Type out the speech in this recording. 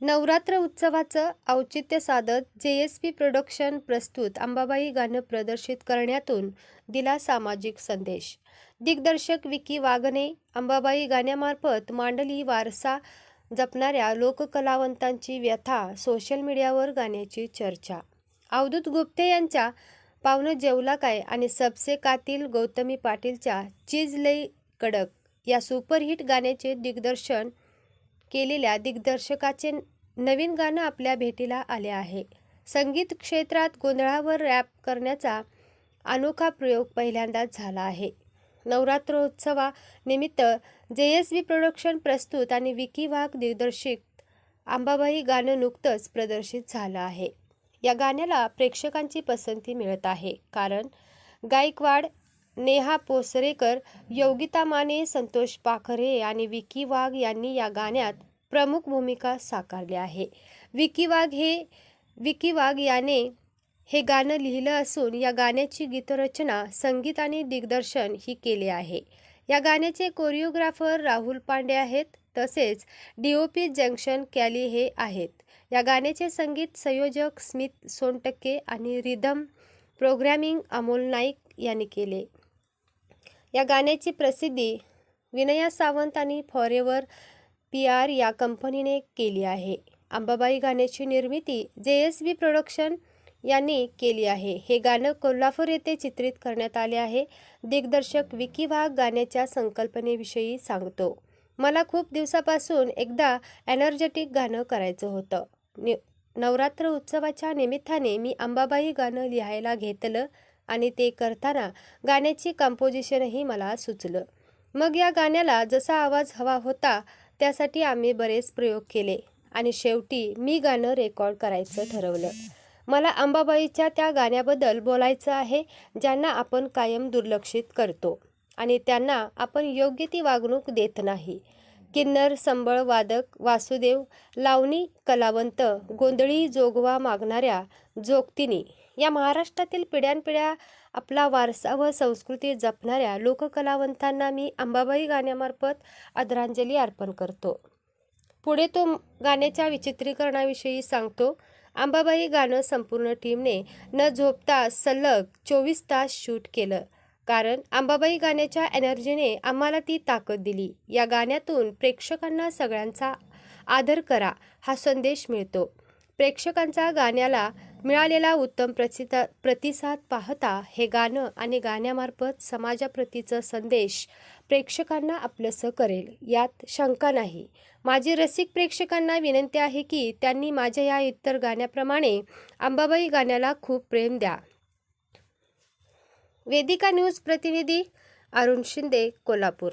नवरात्र उत्सवाचं औचित्य साधत जे एस पी प्रोडक्शन प्रस्तुत अंबाबाई गाणं प्रदर्शित करण्यातून दिला सामाजिक संदेश. दिग्दर्शक विकी वाघने अंबाबाई गाण्यामार्फत मांडली वारसा जपणाऱ्या लोककलावंतांची व्यथा सोशल मीडियावर गाण्याची चर्चा. अवधूत गुप्ते यांच्या पाहुणं जेवला काय आणि सबसे कातील गौतमी पाटीलच्या चीज लई कडक या सुपरहिट गाण्याचे दिग्दर्शन केलेल्या दिग्दर्शकाचे नवीन गाणं आपल्या भेटीला आले आहे. संगीत क्षेत्रात गोंधळावर रॅप करण्याचा अनोखा प्रयोग पहिल्यांदाच झाला आहे. नवरात्रोत्सवानिमित्त जे एस बी प्रोडक्शन प्रस्तुत आणि विकी वाघ दिग्दर्शित आंबाबाई गाणं नुकतंच प्रदर्शित झालं आहे. या गाण्याला प्रेक्षकांची पसंती मिळत आहे. कारण गायकवाड नेहा पोसरेकर योगिता माने संतोष पाखरे आणि विकी वाघ यांनी या गाण्यात प्रमुख भूमिका साकारली आहे. विकी वाघ हे विकी वाघ याने हे गाणं लिहिलं असून या गाण्याची गीतरचना संगीत आणि दिग्दर्शन ही केले आहे. या गाण्याचे कोरिओग्राफर राहुल पांडे आहेत तसेच डी ओ पी जंक्शन कॅली हे आहेत. या गाण्याचे संगीत संयोजक स्मित सोनटक्के आणि रिदम प्रोग्रॅमिंग अमोल नाईक यांनी केले. या गाण्याची प्रसिद्धी विनया सावंत आणि फॉरेवर पी आर या कंपनीने केली आहे. अंबाबाई गाण्याची निर्मिती जे एस बी प्रोडक्शन यांनी केली आहे. हे गाणं कोल्हापूर येथे चित्रित करण्यात आले आहे. दिग्दर्शक विकी वाघ गाण्याच्या संकल्पनेविषयी सांगतो. मला खूप दिवसापासून एकदा एनर्जेटिक गाणं करायचं होतं. नि नवरात्र उत्सवाच्या निमित्ताने मी अंबाबाई गाणं लिहायला घेतलं आणि ते करताना गाण्याची कंपोजिशनही मला सुचलं. मग या गाण्याला जसा आवाज हवा होता त्यासाठी आम्ही बरेच प्रयोग केले आणि शेवटी मी गाणं रेकॉर्ड करायचं ठरवलं. मला अंबाबाईच्या त्या गाण्याबद्दल बोलायचं आहे ज्यांना आपण कायम दुर्लक्षित करतो आणि त्यांना आपण योग्य ती वागणूक देत नाही. किन्नर संबळ वादक वासुदेव लावणी कलावंत गोंधळी जोगवा मागणाऱ्या जोगतिनी या महाराष्ट्रातील पिढ्यानपिढ्या आपला वारसा व संस्कृती जपणाऱ्या लोककलावंतांना मी अंबाबाई गाण्यामार्फत आदरांजली अर्पण करतो. पुढे तो गाण्याच्या विचित्रीकरणाविषयी सांगतो अंबाबाई गाणं संपूर्ण टीमने न झोपता सलग चोवीस तास शूट केलं. कारण अंबाबाई गाण्याच्या एनर्जीने आम्हाला ती ताकद दिली. या गाण्यातून प्रेक्षकांना सगळ्यांचा आदर करा हा संदेश मिळतो. प्रेक्षकांचा गाण्याला मिळालेला उत्तम प्रसिद्ध प्रतिसाद पाहता हे गाणं आणि गाण्यामार्फत समाजाप्रतीचं संदेश प्रेक्षकांना आपलंसं करेल. यात शंका नाही. माझी रसिक प्रेक्षकांना विनंती आहे की त्यांनी माझ्या या इतर गाण्याप्रमाणे अंबाबाई गाण्याला खूप प्रेम द्या. वेदिका न्यूज प्रतिनिधी अरुण शिंदे कोल्हापूर.